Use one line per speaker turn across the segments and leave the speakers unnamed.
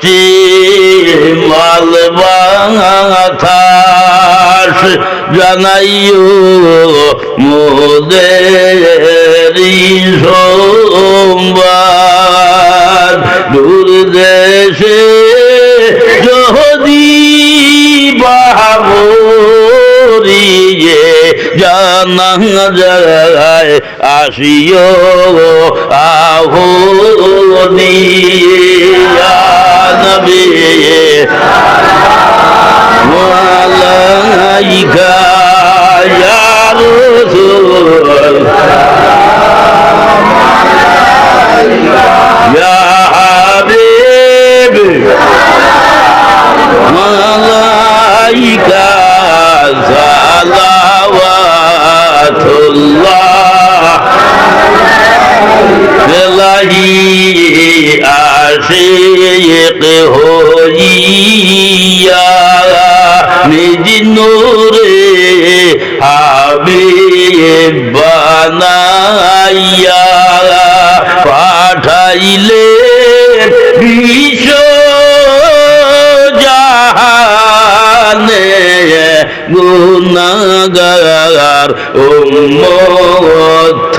প্রতি মালবাথাস জানাইও মোদের সোমবার দূর দেশে বাবরিয়ে জানা আসিও আহো নিয়া নবী। আশিক হইয়া নিজ নূরে হাবিব বানাইয়া পাঠাইলে বিশ্ব জাহানে গুনাগার উম্মত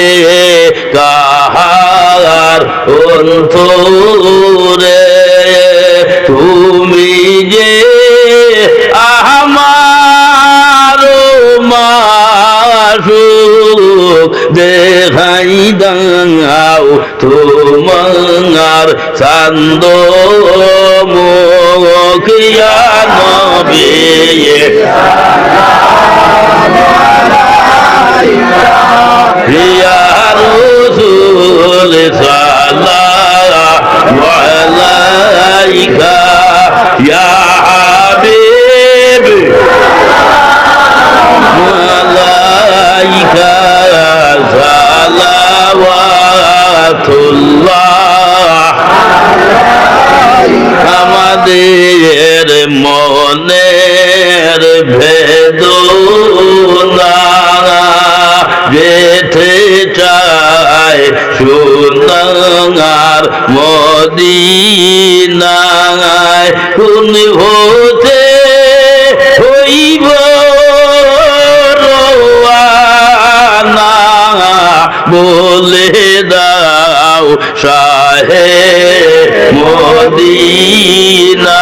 অন্তরে তুমি যে আমার মাসুক দেখাই দাও তোমার চান্দ মুখিয়া নবী। يا ভেদনা যেতে চায় সোনার মদিনায় কোন হতে হইব রোয়ানা? বলে দাও শাহে মদিনা।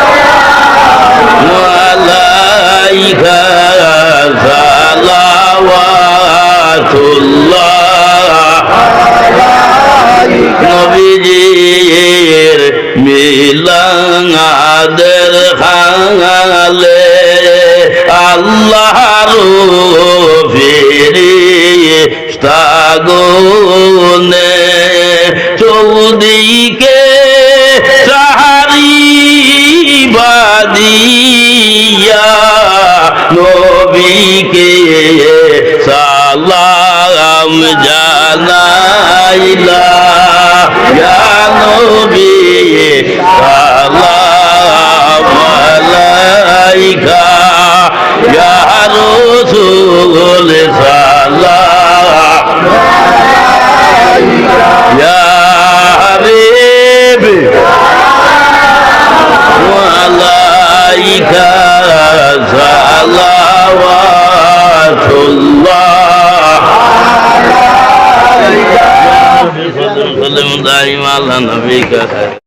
মিলাদের খালে আল্লাহর ফিরি স্তাগনে চৌদিকে সাহারি বাদিয়া নবীকে সালাম জানাইলা। ইয়া দাইমা আলা নবিকা।